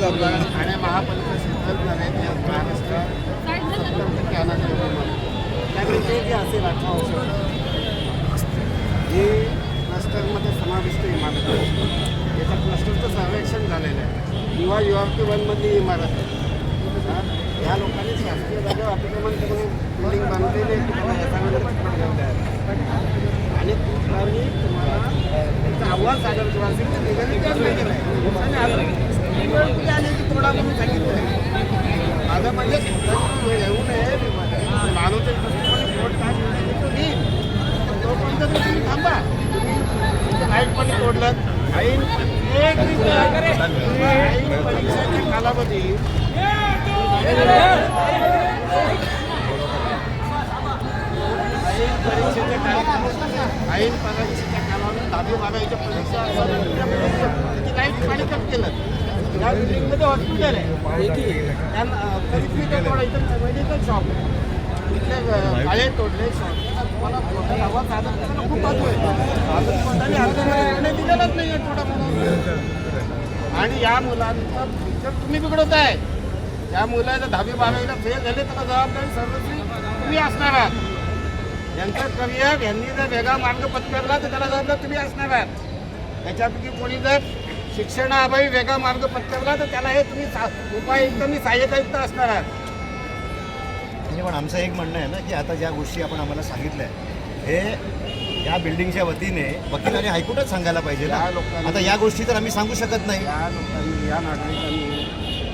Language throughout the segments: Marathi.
जबाबदारी ठाणे महापालिका सेंट्रल प्लॅनेट या महाराष्ट्रात सत्तर टक्के अनाथ त्याकडे जे जे असेल अठरा वर्ष. हे क्लस्टरमध्ये समाविष्ट इमारत आहे. याच्या क्लस्टरचं सर्वेक्षण झालेलं आहे. युवा युवावती वनमधली इमारत आहे. ह्या लोकांनी शासकीय जागा अतिक्रमण करून बिल्डिंग बांधलेली आणि तुम्हाला त्याचं आव्हान सादर केलं असेल निघाली वेळ कुठे आली म्हणून सांगितलं आहे माझं. म्हणजे वेळ येऊ नये मानवच्या दृष्टीकोनी कोर्ट काय तो घेईल पण तोपर्यंत तुम्ही थांबा. तुम्ही लाइट पण तोडलं. ऐन ऐन परीक्षेच्या कालावधी ऐन परीक्षेच्या कालावधी ऐन परीक्षेच्या कालावधी दहावी बारावीच्या परीक्षा असं काही लाइट पाणी कट केलं. या बिल्डिंगमध्ये हॉस्पिटल आहे त्यांना तरी मी ते थोडं इथं मेडिकल शॉप आहे. इथले काळे तोडले शॉप तुम्हाला कोर्टात आवाज सादर करायला खूप बाजू आहे. अजून कोर्टाने निर्णय दिलेलाच नाही आहे थोडा म्हणून आणि या मुलांचं फ्युचर तुम्ही बिघडवत आहे या मुलाचं दहावी बारावीला फेल झाले त्याला जबाबदारी सर्वस्वी तुम्ही असणार आहात. यांचं करिअर यांनी जर वेगळा मार्ग पत्करला तर त्याला जबाबदार तुम्ही असणार आहात. त्याच्यापैकी कोणी जर शिक्षणाअभावी वेगळा मार्ग पत्करला तर त्याला हे तुम्ही उपायुक्त मी सहाय्यक आयुक्त असणार आहात. म्हणजे पण आमचं एक म्हणणं आहे ना की आता ज्या गोष्टी आपण आम्हाला सांगितल्या आहे, हे या बिल्डिंगच्या वतीने वकील आणि हायकोर्टच सांगायला पाहिजे ना. या लोकांनी- आता या गोष्टी तर आम्ही सांगू शकत नाही. या लोकांनी या नागरिकांनी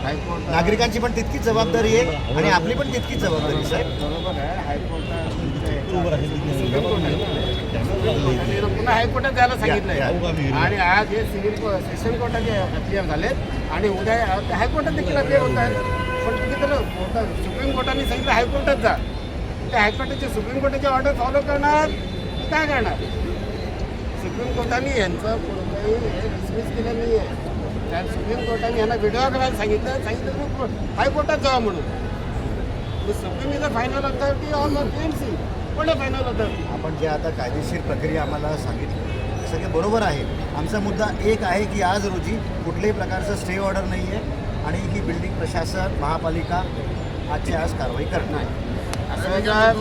हायकोर्ट नागरिकांची पण तितकीच जबाबदारी आहे आणि आपली पण तितकीच जबाबदारी आहे, साहेब. बरोबर आहे. हायकोर्टात तुमच्या ह्याच्या- सुप्रीम कोर्ट आहे. पुन्हा हायकोर्टात जायला सांगितलंय. आणि आज हे सिव्हिल सेशन कोर्टाचे अपियर झालेत. आणि उद्या हायकोर्टात देखील अपियर होत आहेत. पण तुम्ही तर कोर्टात सुप्रीम कोर्टाने सांगितलं हायकोर्टात जा. त्या हायकोर्टाचे सुप्रीम कोर्टाचे ऑर्डर फॉलो करणार की काय करणार? सुप्रीम कोर्टाने यांचं कोणतंही हे डिसमिस केलं नाही आहे त्या सुप्रीम कोर्टाने यांना विड्रॉ करायला सांगितलं. सांगितलं हायकोर्टात जावा म्हणून. Supreme is a final authority on see आहे फायनल अथॉरिटी आपण जे आता कायदेशीर प्रक्रिया आम्हाला सांगितली ते सगळे बरोबर आहे. आमचा मुद्दा एक आहे की आज रोजी कुठल्याही प्रकारचं स्टे ऑर्डर नाही आहे आणि ही बिल्डिंग प्रशासन महापालिका आजच्या आज कारवाई करणार आहे. असं जर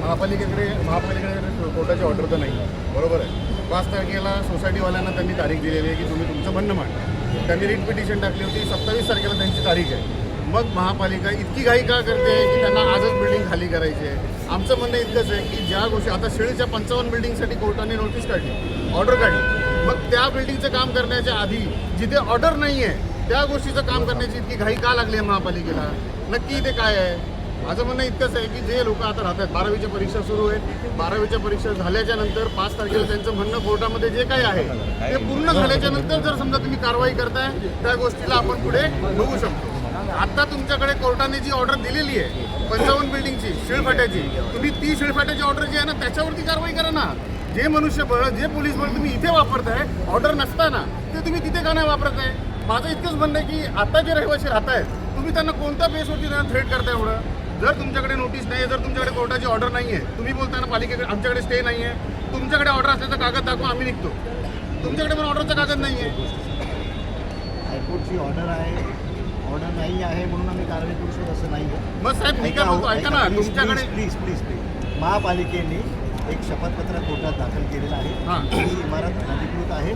महापालिकेकडे महापालिकेकडे कोर्टाची ऑर्डर तर नाही बरोबर आहे. पाच तारखेला सोसायटीवाल्यांना त्यांनी तारीख दिलेली आहे की तुम्ही तुमचं म्हणणं मांडा. त्यांनी रिट पिटिशन टाकली होती सत्तावीस तारखेला त्यांची तारीख आहे. मग महापालिका इतकी घाई का करते की त्यांना आजच बिल्डिंग खाली करायची आहे? आमचं म्हणणं इतकंच आहे की ज्या गोष्टी आता शिळीच्या पंचावन्न बिल्डिंगसाठी कोर्टाने नोटीस काढली ऑर्डर काढली. मग त्या बिल्डिंगचं काम करण्याच्या आधी जिथे ऑर्डर नाही आहे त्या गोष्टीचं काम करण्याची इतकी घाई का लागली आहे महापालिकेला? नक्की ते काय आहे? माझं म्हणणं इतकंच आहे की जे लोक आता राहतात बारावीच्या परीक्षा सुरू आहेत. बारावीच्या परीक्षा झाल्याच्यानंतर पाच तारखेला त्यांचं म्हणणं कोर्टामध्ये जे काही आहे ते पूर्ण झाल्याच्यानंतर जर समजा तुम्ही कारवाई करताय त्या गोष्टीला आपण पुढे बघू शकतो. आता तुमच्याकडे कोर्टाने जी ऑर्डर दिलेली आहे पंचावन्न बिल्डिंगची शिळफाट्याची तुम्ही ती शिळफाट्याची ऑर्डर जी आहे ना त्याच्यावरती कारवाई करा ना. जे मनुष्यबळ जे पोलीस बळ तुम्ही इथे वापरताय ऑर्डर नसताना ते तुम्ही तिथे का नाही वापरताय? माझं इतकंच म्हणणं आहे की आता जे रहिवासी राहत आहेत तुम्ही त्यांना कोणत्या बेसवरती त्यांना थ्रेट करताय एवढं? जर तुमच्याकडे नोटीस नाही आहे जर तुमच्याकडे कोर्टाची ऑर्डर नाही आहे तुम्ही बोलताना पालिकेकडे आमच्याकडे स्टे नाही आहे तुमच्याकडे ऑर्डर असल्याचा कागद दाखवा आम्ही निघतो. तुमच्याकडे पण ऑर्डरचा कागद नाही आहे हायकोर्टची ऑर्डर आहे. ऑर्डर नाही आहे म्हणून आम्ही कारवाई करू शकतो असं नाही आहे मग साहेब मी काय बोलतो ऐका ना तुमच्याकडे प्लीज प्लीज प्लीज महापालिकेने एक शपथपत्र कोर्टात दाखल केलेलं. आहे. ही. इमारत अनधिकृत आहे.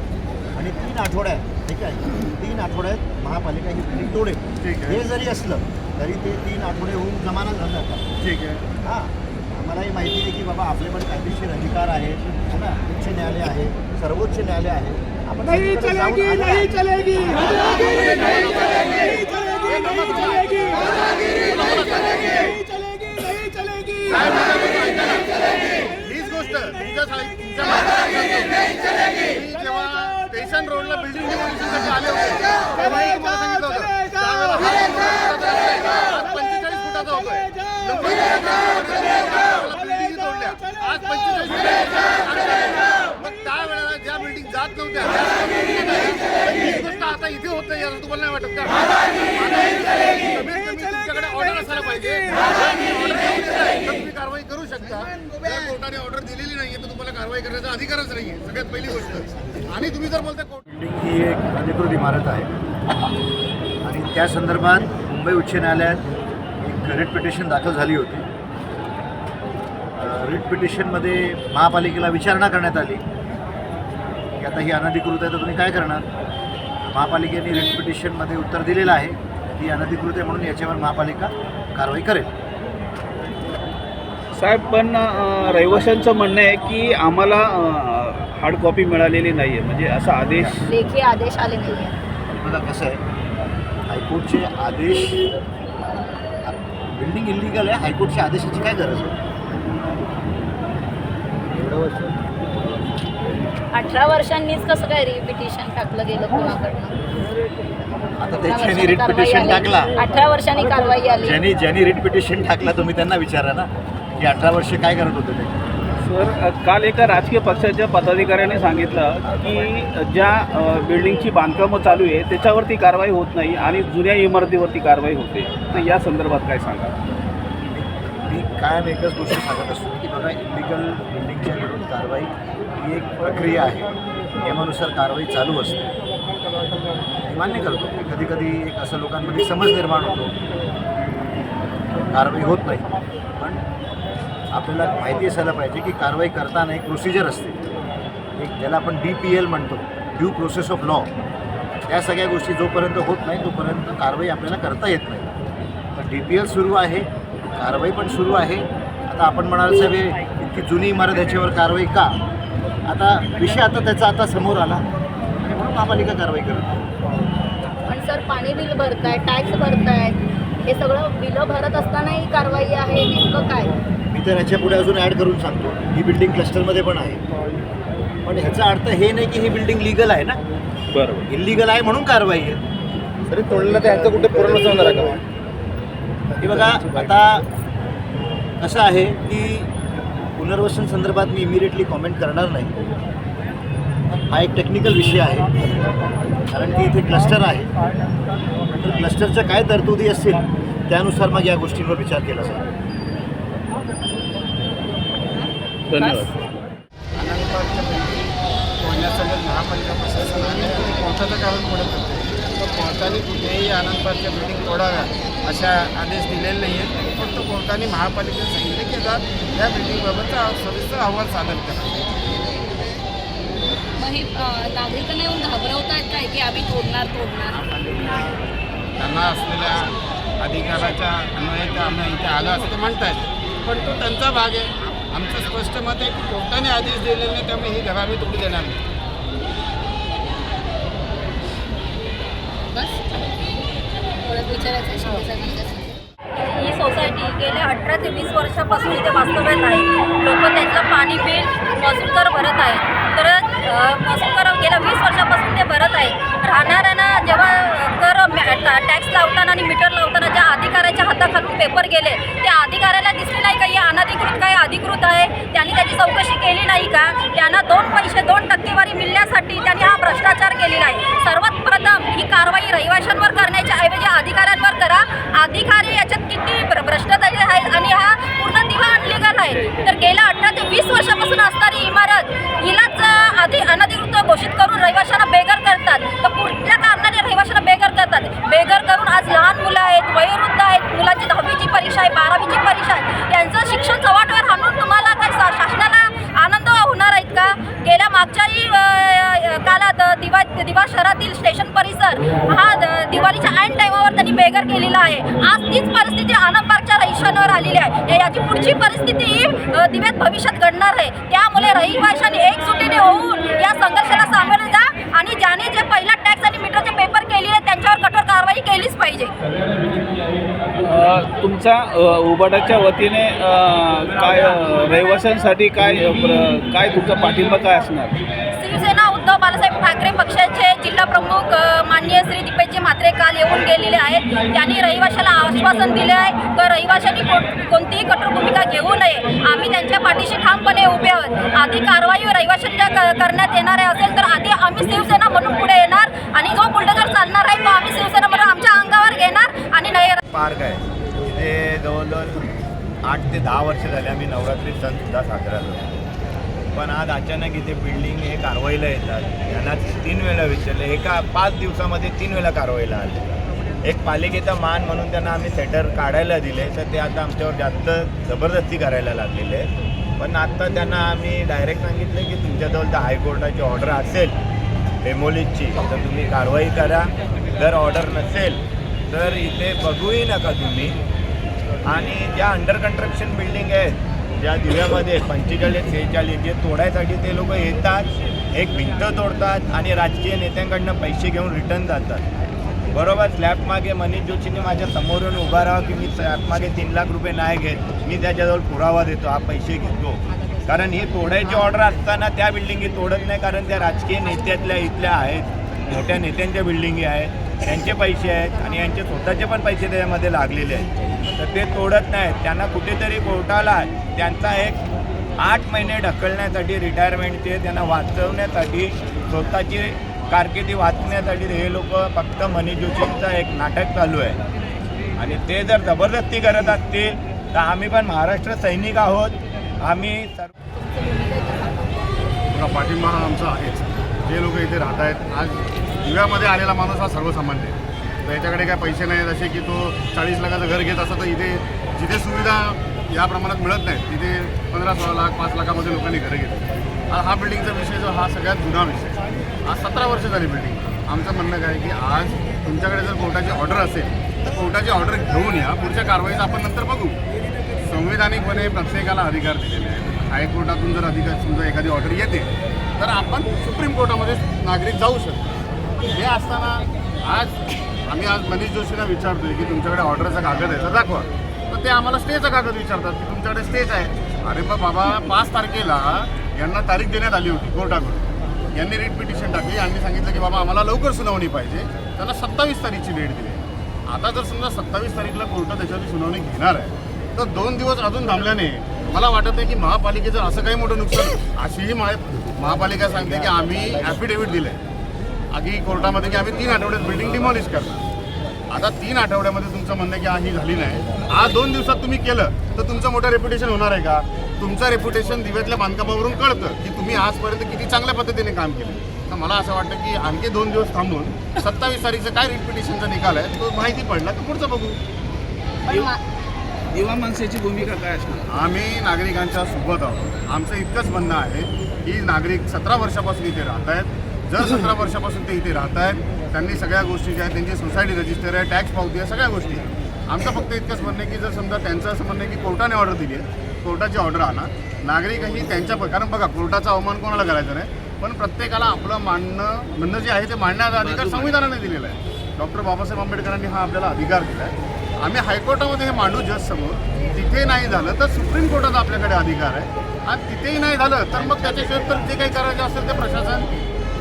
आणि तीन आठवड्यात ठीक आहे तीन आठवड्यात महापालिका ही बिल्डिंग तोडेल. ठीक आहे. हे जरी असलं तरी ते तीन आठवडे होऊन जमाना झालं जातात ठीक आहे. हां. आम्हालाही माहिती आहे की बाबा आपले पण कायदेशीर अधिकार आहेत है ना? उच्च न्यायालय आहे सर्वोच्च न्यायालय आहे. आपण हीच गोष्ट तुमच्या जेव्हा रोडला बिल्डिंग आले होते त्यावेळेला आज पंचेचाळीस फुटाचा होतोय बिल्डिंग तोडल्या आज पंचेचाळीस फुटाच्या मग त्यावेळेला ज्या बिल्डिंग जात नव्हत्या गोष्ट आता इथे होत नाही असं तुम्हाला नाही वाटत का? कमीत कमी तुमच्याकडे ऑर्डर असायला पाहिजे. तुम्ही कारवाई करू शकता. जर कोर्टाने ऑर्डर दिलेली नाहीये तर तुम्हाला कारवाई करण्याचा अधिकारच नाहीये. सगळ्यात पहिली गोष्ट. आणि तुम्ही जर बोलता कोर्ट बिल्डिंग ही एक अधिकृत इमारत आहे. आणि त्या संदर्भात मुंबई उच्च न्यायालयात एक रिट पिटिशन दाखल झाली होती. रिट पिटिशनमध्ये महापालिकेला विचारणा करण्यात आली. की आता ही अनधिकृत आहे तर तुम्ही काय करणार? महापालिकेने रिट पिटिशनमध्ये उत्तर दिलेलं आहे की अनधिकृत आहे म्हणून याच्यावर महापालिका कारवाई करेल. साहेब पण रहिवाशांचं म्हणणं आहे की आम्हाला हार्ड कॉपी मिळालेली नाही आहे म्हणजे असा आदेश लेखी आदेश आले नाही आहेत बघा कसं आहे. हायकोर्टचे आदेश बिल्डिंग इलिगल आहे. हायकोर्टच्या आदेशाची काय गरज आहे एवढं वर्ष अठरा वर्षांनीच कसं काय रिपिटिशन टाकलं गेलं कोणाकडनं? आता अठरा त्याच्यानी वर्षांनी रिट कारवाई पिटिशन आली. टाकला. अठरा वर्षांनी कारवाई आली. ज्यांनी ज्यांनी रिट पिटिशन टाकला तुम्ही त्यांना विचारा ना की अठरा वर्ष काय करत होते ते. सर काल एका राजकीय पक्षाच्या पदाधिकाऱ्याने सांगितलं की ज्या अ, बिल्डिंगची बांधकामं चालू आहे त्याच्यावरती कारवाई होत नाही आणि जुन्या इमारतीवरती कारवाई होते. तर या संदर्भात काय सांगा? मी कायम एकच गोष्ट सांगत असतो की बघा इलिगल बिल्डिंगच्या विरुद्ध कारवाई ही एक प्रक्रिया आहे. नियमानुसार कारवाई चालू असते. मान्य करतो की कधी कधी एक असं लोकांमध्ये समज निर्माण होतो. कारवाई होत नाही. पण आपल्याला माहिती असायला पाहिजे की कारवाई करताना एक प्रोसिजर असते. एक ज्याला आपण डी पी एल म्हणतो. ड्यू प्रोसेस ऑफ लॉ त्या सगळ्या गोष्टी जोपर्यंत होत नाही तोपर्यंत कारवाई आपल्याला करता येत नाही. पण डी पी एल सुरू आहे. कारवाई पण सुरू आहे. आता आपण म्हणाल सगळे इतकी जुनी इमारत ह्याच्यावर कारवाई का? आता विषय आता त्याचा आता समोर आला. आणि म्हणून महापालिका कारवाई करत आहे. पण सर पाणी बिल भरताय टॅक्स भरताय हे सगळं बिलं भरत असतानाही कारवाई आहे नेमकं काय? मी तर ह्याच्या पुढे अजून ॲड करून सांगतो. ही बिल्डिंग क्लस्टरमध्ये पण आहे. पण ह्याचा अर्थ हे नाही की ही बिल्डिंग लिगल आहे ना? बरोबर. इलिगल आहे म्हणून कारवाई आहे. तरी तोडलेलं त्यांचं कुठे पूर्ण होणार आहे का? हे बघा आता कसं आहे की पुनर्वसन संदर्भात मी इमिडिएटली कॉमेंट करणार नाही. हा एक टेक्निकल विषय आहे. कारण की इथे क्लस्टर आहे. तर क्लस्टरच्या काय तरतुदी असतील त्यानुसार मग या गोष्टींवर विचार केला जाईल. धन्यवाद. महापालिका प्रशासनाने कोर्टाचं कारण पुढे करते? तर कोर्टाने कुठेही आनंदपाळच्या बिल्डिंग तोडाव्या अशा आदेश दिलेले नाही आहेत फक्त कोर्टाने महापालिकेला सांगितले की आता या बिल्डिंगबाबतचा सविस्तर अहवाल सादर करा. मग हे नागरिकांना येऊन काय की आम्ही तोडणार त्यांना असलेल्या अधिकाराच्या अन्वये ते आम्ही इथे आलो असं ते म्हणतायत. पण तो त्यांचा भाग आहे. आमचं स्पष्ट मत आहे की कोर्टाने आदेश दिलेले नाही त्यामुळे ही घरं आम्ही तोडू देणार नाही. ही सोसायटी गेल्या अठरा ते वीस वर्षापासून इथे वास्तव्यात आहे. लोक त्यांचं पाणी बिल महसूलकर भरत आहे तर अ, गेल्या वीस वर्षापासून ते भरत आहे राहणाऱ्यांना जेव्हा कर टॅक्स लावताना आणि मीटर लावताना ज्या अधिक हाताखालून पेपर गेले. त्या अधिकाऱ्याला दिसले नाही का हे अनधिकृत काय अधिकृत आहे? त्यांनी त्याची चौकशी केली नाही का? त्यांना दोन पैसे दोन टक्केवारी मिळण्यासाठी त्यांनी हा भ्रष्टाचार केलेला आहे सर्वात प्रथम ही कारवाई रहिवाशांवर करण्याच्या ऐवजी अधिकाऱ्यांवर करा. अधिकारी याच्यात किती भ्रष्टाचारी आहेत आणि हा पूर्ण दिवा अनलिगल आहे तर गेल्या अठरा ते वीस वर्षापासून असणारी इमारत हिलाच परिस्थिती ही दिव्यात भविष्यात घडणार आहे. त्यामुळे रहिवाशांनी एकजुटीने होऊन या संघर्षाला सामोरे जा आणि ज्याने जे पहिला टॅक्स आणि मीटरचे पेपर केलेले त्यांच्यावर कठोर कारवाई केलीच पाहिजे. तुमच्या अ, उबाटाच्या वतीने काय रहिवाशांसाठी काय काय तुमचा पाठिंबा काय असणार? शिवसेना उद्धव बाळासाहेब ठाकरे पक्षाचे प्रमुख माननीय श्री दीपेशजी म्हात्रे काल येऊन गेलेले आहेत. त्यांनी रहिवाशाला आश्वासन दिले आहे. तर रहिवाशांनी कोणतीही कठोर भूमिका घेऊ नये. आम्ही त्यांच्या पाठीशी ठामपणे उभे आहोत. आधी कारवाई रहिवाशांच्या करण्यात येणार आहे असेल तर आधी आम्ही शिवसेना म्हणून पुढे येणार आणि जो बुलडोजर चालणार आहे तो आम्ही शिवसेना म्हणून आमच्या अंगावर घेणार आणि नाही पार्क आहे. तिथे जवळजवळ आठ ते दहा वर्ष झाले आम्ही नवरात्री सण सुद्धा साजरा करतो. पण आज अचानक इथे बिल्डिंग हे कारवाईला येतात. यांना तीन वेळा विचारले. एका पाच दिवसामध्ये तीन वेळा कारवाईला आले. एक पालिकेचा मान म्हणून त्यांना आम्ही सेटर काढायला दिले. तर ते आता आमच्यावर जास्त जबरदस्ती करायला लागलेले पण आत्ता त्यांना आम्ही डायरेक्ट सांगितलं की तुमच्याजवळ तर हायकोर्टाची ऑर्डर असेल डेमोलिजची तर तुम्ही कारवाई करा. जर ऑर्डर नसेल तर इथे बघूही नका तुम्ही. आणि ज्या अंडर कन्स्ट्रक्शन बिल्डिंग आहेत ज्या दिव्यामध्ये पंचेचाळीस सेहेचाळीस जे तोडायसाठी ते लोक येतात एक भिंत तोडतात आणि राजकीय नेत्यांकडनं पैसे घेऊन रिटर्न जातात. बरोबर स्लॅब मागे मनीष जोशीने माझ्या समोरून उभा राहा की मी स्लॅब मागे तीन लाख रुपये नाही घेत मी त्याच्याजवळ पुरावा देतो हा पैसे घेतो. कारण ही तोडायची ऑर्डर असताना त्या बिल्डिंगी तोडत नाही कारण त्या राजकीय नेत्यातल्या इथल्या आहेत मोठ्या नेत्यांच्या बिल्डिंगी आहेत त्यांचे पैसे आहेत आणि यांचे स्वतःचे पण पैसे त्याच्यामध्ये लागलेले आहेत. ते तोडत नाहीत. त्यांना कुठेतरी कोर्टाला त्यांचा एक आठ महिने ढकलण्यासाठी रिटायरमेंटचे त्यांना वाचवण्यासाठी स्वतःची कारकिर्दी वाचण्यासाठी हे लोक फक्त मनी जोशींचं एक नाटक चालू आहे. आणि ते जर जबरदस्ती करत असतील तर आम्ही पण महाराष्ट्र सैनिक आहोत. आम्ही सर्व पाठिंबा आमचा आहेच. जे लोक इथे राहत आहेत आज दिव्यामध्ये आलेला माणूस हा सर्वसामान्य आहे. त्याच्याकडे काय पैसे नाहीत असे की तो चाळीस लाखाचं घर घेत असं तर इथे जिथे सुविधा या प्रमाणात मिळत नाहीत तिथे पंधरा सोळा लाख पाच लाखामध्ये लोकांनी घरं घेतली. हा बिल्डिंगचा विषय जो हा सगळ्यात जुना विषय. आज सतरा वर्ष झाली बिल्डिंग आमचं म्हणणं काय की आज तुमच्याकडे जर कोर्टाची ऑर्डर असेल तर कोर्टाची ऑर्डर घेऊन या. पुढच्या कारवाईचा आपण नंतर बघू. संविधानिकपणे प्रत्येकाला अधिकार दिलेले आहेत. हायकोर्टातून जर अधिकार समजा एखादी ऑर्डर येते तर आपण सुप्रीम कोर्टामध्ये नागरिक जाऊ शकतो. हे असताना आज आम्ही आज मनीष जोशींना विचारतोय की तुमच्याकडे ऑर्डरचं कागद आहे तर दाखवा. तर ते आम्हाला स्टेचं कागद विचारतात की तुमच्याकडे स्टेज आहे. अरे मग बाबा पाच तारखेला यांना तारीख देण्यात आली होती कोर्टाकडून. यांनी रिट पिटिशन टाकली यांनी सांगितलं की बाबा आम्हाला लवकर सुनावणी पाहिजे. त्यांना सत्तावीस तारीखची डेट दिली. आता जर समजा सत्तावीस तारीखला कोर्ट त्याच्यावरती सुनावणी घेणार आहे तर दोन दिवस अजून थांबल्याने मला वाटत नाही की महापालिकेचं असं काही मोठं नुकसान अशीही महापालिका सांगते की आम्ही ॲफिडेव्हिट दिलं आहे आधी कोर्टामध्ये की आम्ही तीन आठवड्यात बिल्डिंग डिमॉलिश करणार. आता तीन आठवड्यामध्ये तुमचं म्हणणं की हा ही झाली नाही. आज दोन दिवसात तुम्ही केलं तर तुमचं मोठं रेप्युटेशन होणार आहे का? तुमचं रेप्युटेशन दिव्यातल्या बांधकामावरून कळतं की तुम्ही आजपर्यंत किती चांगल्या पद्धतीने काम केलं. तर मला असं वाटतं की आणखी दोन दिवस थांबून सत्तावीस तारीखचा काय रिपिटिशनचा निकाल आहे तो माहिती पडला तर पुढचं बघू. युवा माणसाची भूमिका काय असणार? आम्ही नागरिकांच्या सोबत आहोत. आमचं इतकंच म्हणणं आहे की नागरिक सतरा वर्षापासून इथे राहत आहेत जर सतरा वर्षापासून ते इथे राहत आहेत त्यांनी सगळ्या गोष्टी ज्या आहेत त्यांची सोसायटी रजिस्टर आहे टॅक्स पावती आहे सगळ्या गोष्टी आमचं फक्त इतकंच म्हणणं आहे की जर समजा त्यांचं असं म्हणणं आहे की कोर्टाने ऑर्डर दिली आहे कोर्टाची ऑर्डर आणा. नागरिकही त्यांच्या कारण बघा कोर्टाचा अवमान कोणाला करायचा नाही पण प्रत्येकाला आपलं मांडणं म्हणणं जे आहे ते मांडण्याचा अधिकार संविधानाने दिलेला आहे. डॉक्टर बाबासाहेब आंबेडकरांनी हा आपल्याला अधिकार दिला आहे आम्ही हायकोर्टामध्ये हे मांडू जज समोर. तिथे नाही झालं तर सुप्रीम कोर्टाचा आपल्याकडे अधिकार आहे. आणि तिथेही नाही झालं तर मग त्याच्याशिवाय तर जे काही करायचं असेल ते प्रशासन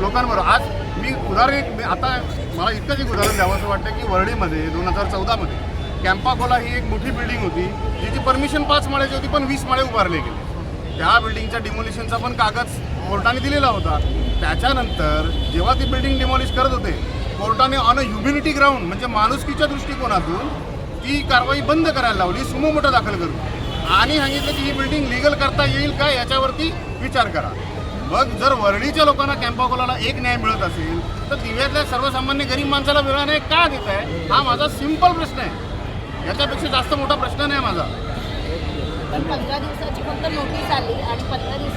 लोकांबरोबर आज मी उदाहरण एक- मी आता मला इतकंच एक उदाहरण द्यावं असं वाटतं की वरळीमध्ये दोन हजार चौदामध्ये कॅम्पाकोला ही एक मोठी बिल्डिंग होती जिची परमिशन पाच माळ्याची होती पण वीस माळे उभारले गेले. त्या बिल्डिंगच्या डिमोलिशनचा पण कागद कोर्टाने दिलेला होता. त्याच्यानंतर जेव्हा ती बिल्डिंग डिमॉलिश करत होते कोर्टाने ऑन अ ह्युमिनिटी ग्राउंड म्हणजे माणुसकीच्या दृष्टिकोनातून ती कारवाई बंद करायला लावली सुमो मोठं दाखल करून. आणि सांगितलं की ही बिल्डिंग लिगल करता येईल का याच्यावरती विचार करा. मग जर वर्णीच्या लोकांना कॅम्पाकोलाला एक न्याय मिळत असेल तर दिव्यातल्या सर्वसामान्य गरीब माणसाला वेगळा न्याय का देत आहे? हा माझा सिंपल प्रश्न आहे. याच्यापेक्षा जास्त मोठा प्रश्न नाही माझा. पण पंधरा दिवसाची फक्त नोटीस आली आणि पंधरा दिवस